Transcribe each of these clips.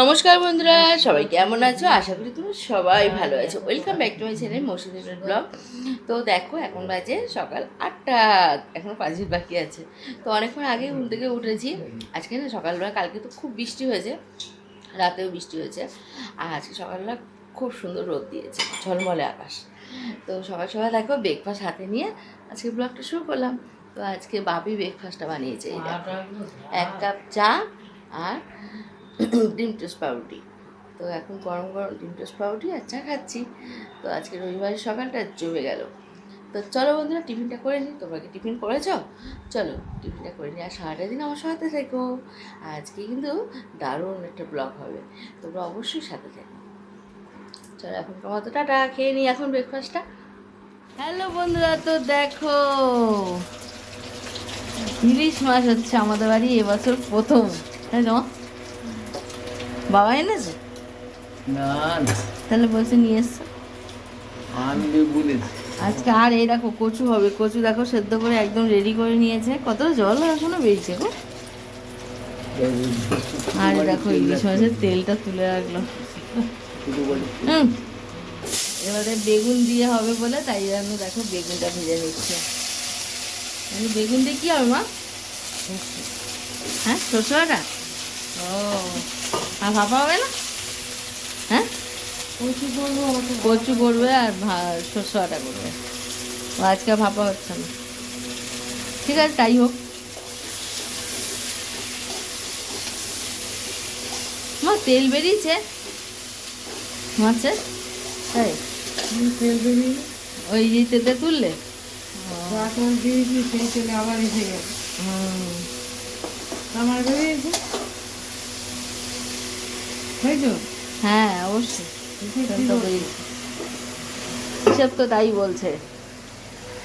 নমস্কার বন্ধুরা, সবাই কেমন আছো? আশা করি তুমি সবাই ভালো আছো। Welcome back to my channel মসজিদের ব্লগ। তো দেখো, এখন বাজে সকাল আটটা। এখন পাঁচ মিনিট বাকি আছে। তো অনেকক্ষণ আগে ঘুম থেকে উঠেছি। আজকে না সকালবেলা, কালকে তো খুব বৃষ্টি হয়েছে। রাতেও বৃষ্টি হয়েছে। আর আজকে সকালবেলা খুব সুন্দর রোদ দিয়েছে, ঝলমলে আকাশ। তো সকাল সকাল দেখো ব্রেকফাস্ট হাতে নিয়ে আজকে ব্লগটা শুরু করলাম। তো আজকে বাপি ব্রেকফাস্টটা বানিয়েছে এক কাপ চা আর ডিম টোস্ট পাউরুটি। তো এখন গরম গরম ডিম টোস্ট পাউরুটি আর চা খাচ্ছি। তো আজকে রবিবারের সকালটা জমে গেল। তো চলো বন্ধুরা, টিফিনটা করে নিই। তোমরা কি টিফিন করেছ? চলো, টিফিনটা করে নিই আর সারাটা দিন আমার সাথে থেকো। আজকে কিন্তু দারুণ একটা ব্লগ হবে। তোমরা অবশ্যই সাথে থেকো। চলো এখন তোমার তো টাটা, খেয়ে নিই এখন ব্রেকফাস্টটা হ্যালো বন্ধুরা, তো দেখো ইলিশ মাছ হচ্ছে আমাদের বাড়ি, এবছর প্রথম মা? বাবা এনেছে? না তাহলে বলছে নিয়ে এসছে। আমি বলেছি আজকে আর এই দেখো কচু হবে। কচু দেখো সেদ্ধ করে একদম রেডি করে নিয়েছে। কত জল এখনও বেরিয়েছে গো। আর এই দেখো ইলিশ মাছের তেলটা তুলে রাখল। এবারে বেগুন দিয়ে হবে বলে তাই জন্য দেখো বেগুনটা ভেজে নিচ্ছে। বেগুন দিয়ে কী হবে মা? হ্যাঁ শসুয়াটা ও। আর ভাপা হবে না? হ্যাঁ? কচু করবে আর ভা- শসুয়াটা করবে আজকে ভাপা হচ্ছে না। ঠিক আছে তাই হোক। মা তেল বেরিয়েছে? মাছের? তাই তেল বেরিয়ে ওই যে তেতে তুললে? দিয়েছি সেই তেলে আবার এসে হুম। আমার বেরিয়েছে? হ্যাঁ অবশ্যই। হিসাব তো তাই বলছে।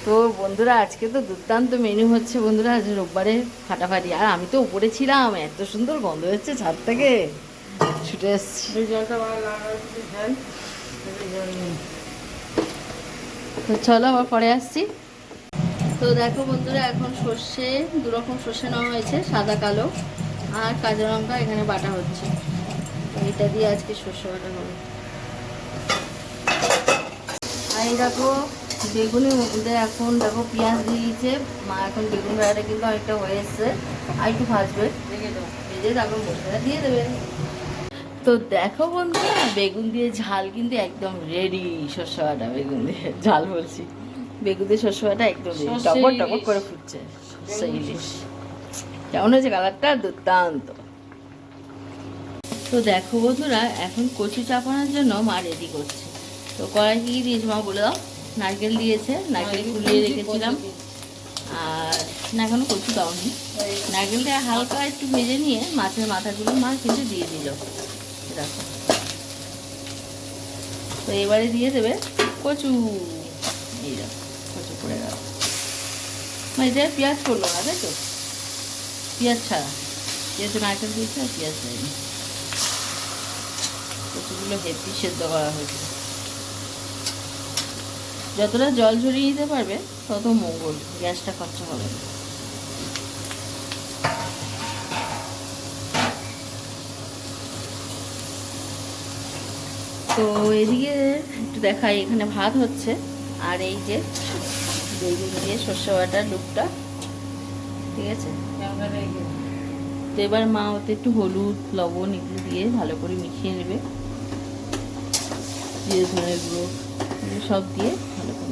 তো বন্ধুরা আজকে তো দুর্দান্ত মেনু হচ্ছে বন্ধুরা আজ রোববারে ফাটাফাটি। আর আমি তো উপরে ছিলাম এত সুন্দর গন্ধ হচ্ছে ছাদ থেকে। ছুটে এসছি। তো চলো আবার পরে আসছি। তো দেখো বন্ধুরা এখন সর্ষে দুরকম সর্ষে নেওয়া হয়েছে সাদা কালো। আর কাঁচা লঙ্কা এখানে বাটা হচ্ছে। এটা দিয়ে আজকে সর্ষে বাটা হবে। আর এই দেখো বেগুনের মধ্যে এখন দেখো পেঁয়াজ দিয়ে দিয়েছে। মা এখন বেগুন ভাজাটা কিন্তু অনেকটা হয়ে এসছে। আর একটু ভাজবে। ভেজে তারপর মশলাটা দিয়ে দেবে। তো দেখো বন্ধুরা বেগুন দিয়ে ঝাল কিন্তু একদম রেডি শস্য বাটা বেগুন দিয়ে। ঝাল বলছি। বেগুন দিয়ে শস্য বাটা একদম টপর টপর করে ফুটছে সেই ইলিশ। কেমন হয়েছে কালারটা? দুর্দান্ত। তো দেখো বন্ধুরা এখন কচু চাপানোর জন্য মা রেডি করছে। তো কড়াই কি দিয়েছে মা বলে দাও। নারকেল দিয়েছে নারকেল কুলিয়ে রেখেছিলাম। আর না এখনও কচু দাওনি। নারকেলটা হালকা একটু ভেজে নিয়ে মাছের মাথাগুলো মা কিন্তু দিয়ে দিল। দেখো। তো এবারে দিয়ে দেবে কচু। এই কচু পড়ে গেল। মা এটা পেঁয়াজ করল না তাই তো? পেঁয়াজ ছাড়া। যেহেতু নারকেল দিয়েছে আর পেঁয়াজ দেয়নি। কচুগুলো হেপি সেদ্ধ করা হয়েছে। যতটা জল ঝরিয়ে দিতে পারবে, তত মঙ্গল, গ্যাসটা খরচা হবে। তো এদিকে একটু দেখাই, এখানে ভাত হচ্ছে। আর এই যে বেগুন দিয়ে শস্য বাটার লুকটা ঠিক আছে। তো এবার মা ওতে একটু হলুদ, লবণ এগুলো দিয়ে ভালো করে মিশিয়ে নেবে। গুঁড়ো সব দিয়ে ভালো করে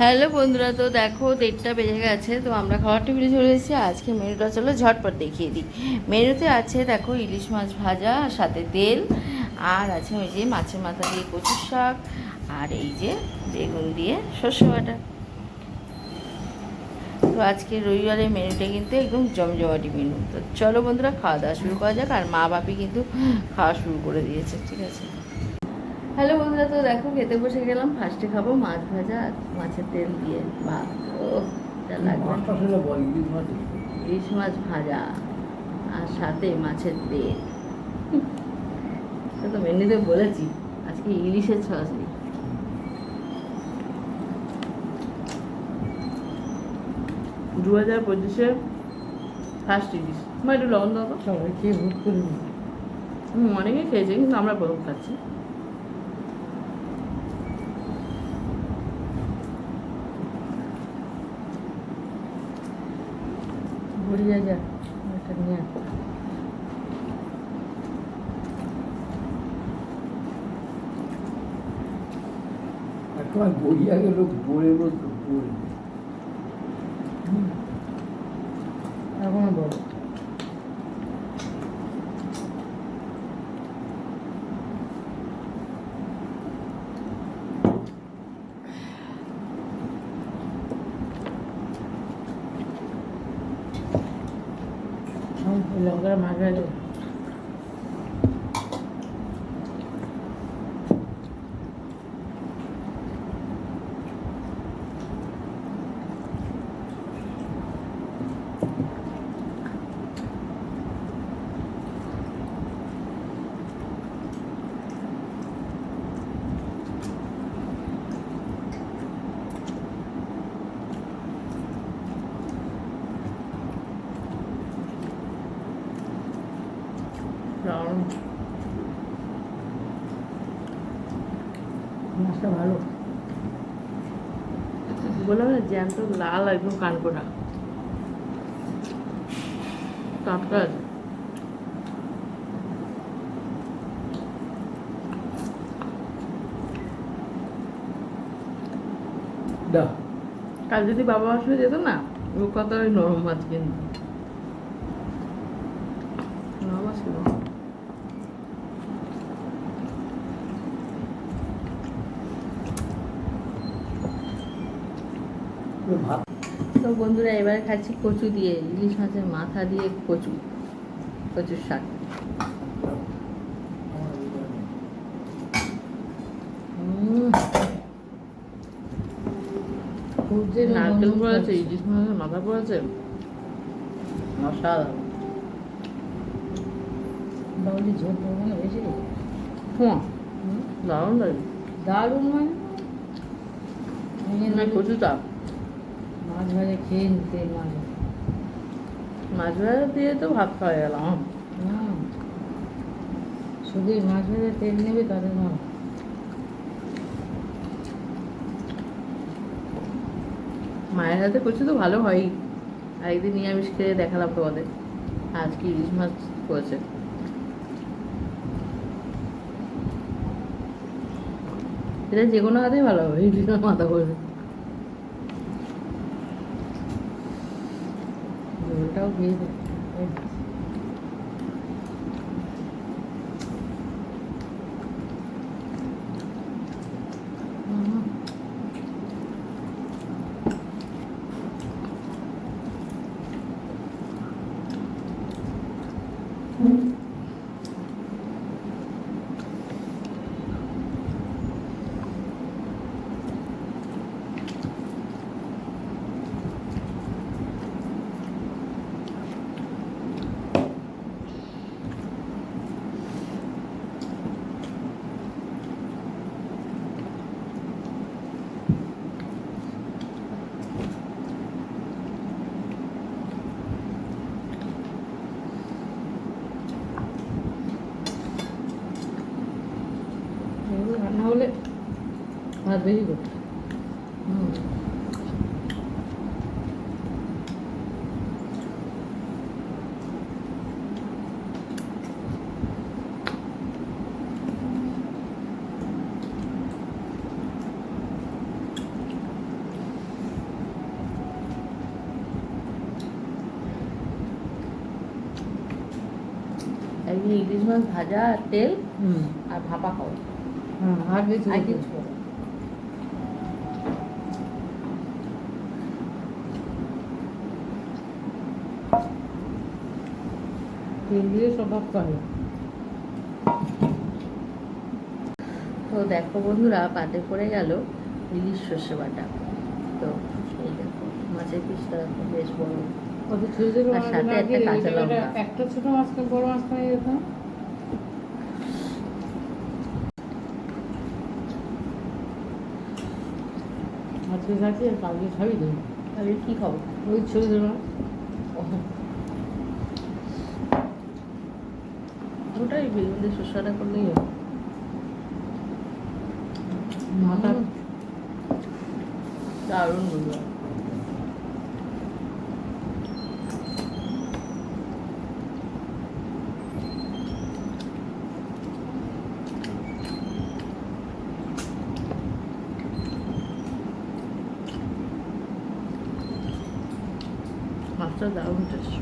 হ্যালো বন্ধুরা, তো দেখো দেড়টা বেজে গেছে, তো আমরা খাবার টেবিলে চলে এসেছি। আজকে মেনুটা চলো ঝটপট দেখিয়ে দিই। মেনুতে আছে দেখো ইলিশ মাছ ভাজা, সাথে তেল, আর আছে ওই যে মাছের মাথা দিয়ে কচুর শাক, আর এই যে বেগুন দিয়ে শস্য বাটা। তো আজকে রবিবারের মেনুটা কিন্তু একদম জমজমাটি মেনু। তো চলো বন্ধুরা খাওয়া দাওয়া শুরু করা যাক আর মা বাপি কিন্তু খাওয়া শুরু করে দিয়েছে ঠিক আছে? হ্যালো বন্ধুরা তো দেখো খেতে বসে গেলাম। ফার্স্টে খাব মাছ ভাজা আর মাছের তেল দিয়ে ভাত। ও লাগবে। বল ইলিশ মাছ ভাজা আর সাথে মাছের তেল। তো মেনুতে বলেছি আজকে ইলিশের ছড়াছড়ি দু হাজার পঁচিশের ফার্স্ট ইলিশ। মা একটু লবণ দাও তো। সবাই খেয়ে ভোট করে দিই অনেকে খেয়েছে কিন্তু আমরা প্রথম খাচ্ছি। ঘুরে যা নিয়ে গড়িয়া গেল পড়ে বসতো மகள் মাছটা ভালো। বললাম না জ্যান্ত লাল একদম কানকোটা টাটকা কাল যদি বাবা আসলে যেত না ও কত ওই নরম মাছ কিন্তু নরম মাছ কিনো ভাত। তো বন্ধুরা এবারে খাচ্ছি কচু দিয়ে ইলিশ মাছের মাথা দিয়ে কচু কচুর শাক। উম, নারকেল পড়েছে ইলিশ মাছের মাথা পড়েছে অসাধারণ। বাউলি ঝোল মানে বেশি দারুণ লাগে। দারুণ মানে? কচুটা। মাছ খেয়ে নিতে মাছ। মাছ ভাজা দিয়ে তো ভাত খাওয়া গেল শুধু মাছ ভাজা তেল নেবে তাদের না। মায়ের হাতে কচু তো ভালো হয়ই। আর একদিন নিরামিষ খেয়ে দেখালাম তোমাদের আজকে ইলিশ মাছ করেছে। এটা যে কোনো হাতেই ভালো হবে ইলিশ মাথা করেছে। ঝোলটাও খেয়ে দে এই হুম, এগুলো রান্না হলে ভাত বেশি করতে হুম একদিন ইলিশ মাছ ভাজা আর তেল হুম আর ভাপা খাওয়া হ্যাঁ আর বেশি আর করতে কিছু দিয়ে স্বভাব করে। তো দেখো বন্ধুরা পাতে পড়ে গেল ইলিশ সর্ষে বাটা তো এই দেখো মাছের পিসটা দেখো বেশ বড়। ছোট ছোট আর মাছ সাথে একটা কাঁচা লঙ্কা। একটা ছোট মাছ বড় মাছ খাই যেতাম আজকে খাচ্ছি আর কালকে খাবি তো? আমি কি খাব? ওই ছবি দেবো। না ওটাই বেগুন দিয়ে শসাটা করলেই হবে। দারুণ বন্ধুরা মাছটা দারুণ টেস্ট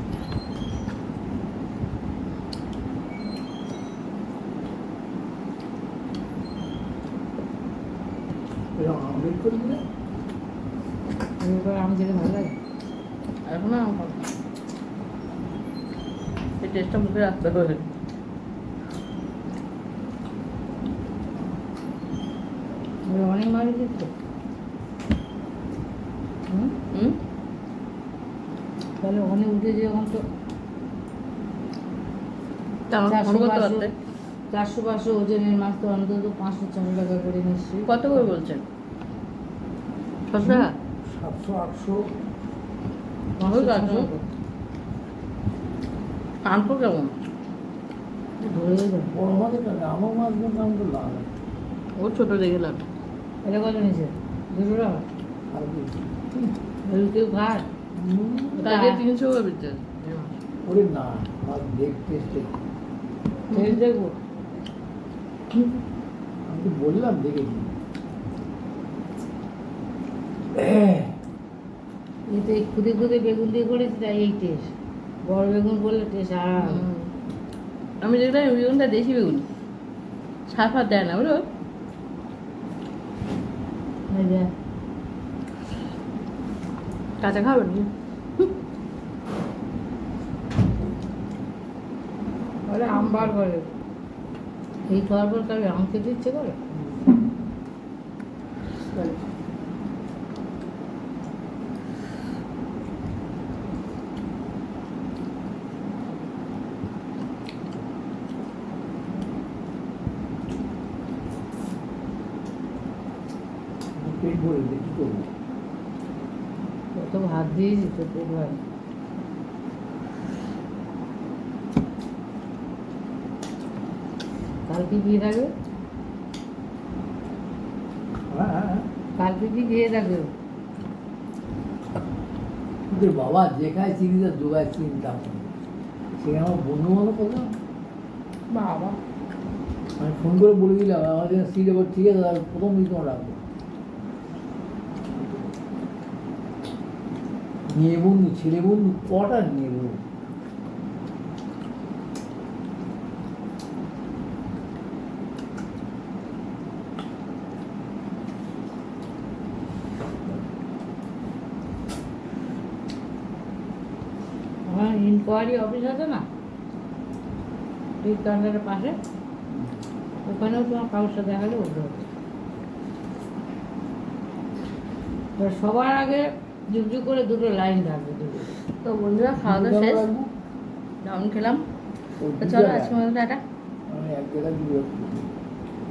আমলেট করে দিলে আম খেতে ভালো লাগে? এখন আম এই টেস্টটা মুখে রাখতে হবে। অনেক মারি দিচ্ছে হুম? হুম? তাহলে অনেক উঠেছে যখন তো তা চারশো পাঁচশো চারশো পাঁচশো ওজনের মাছ তো অন্তত পাঁচশো ছশো টাকা করে নিশ্চয়ই কত করে বলছেন? ছশো টাকা? সাতশো আটশো পাঁচশো কেমন? বড় মাছের টাকা আমার মাছ আমি তো লাভ ও ছোটো দেখে এটা কত নিচে দুশো টাকা? আর বেশি। এগুলো কেউ খায়? তাকে তিনশো করে দিতে ওরে না দেখতে দেখব। আমি তো বললাম দেখেছি এতে খুদে খুদে বেগুন দিয়ে করেছি তাই এই টেস্ট বড় বেগুন করলে টেস্ট আর আমি দেখলাম এই বেগুনটা দেশি বেগুন। সার ফার দেয় না বুঝলো এই যে, কাঁচা খাবেন বলে আম বার করে। এই খাওয়ার পর কারও আম খেতে ইচ্ছে করে। পেট ভরে করব? কত ভাত দিয়েছি তো পেট ভাই কালকে বিয়ে থাকবে কালকে কি বিয়ে থাকবে তোদের বাবা যেখানে চিনি তার যোগায় চিনতাম সেখানে আমার বন্ধু বান্ধব কথা। বাবা। আমি ফোন করে বলে দিলাম আমার জন্য সিট এবার ঠিক আছে তাহলে প্রথম দিন তোমার রাখব। মেয়ে বন্ধু ছেলে বন্ধু কটা নেব আমার ইনকোয়ারি অফিস আছে না? ঠিক কাউন্টারের পাশে? ওখানেও তোমার কারোর সাথে দেখালে হবে। সবার আগে যুগ যুগ করে দুটো লাইন থাকবে দুটো। তো বন্ধুরা খাওয়া দাওয়া শেষ? দারুণ খেলাম। তো চলো আজকে মতো টাটা।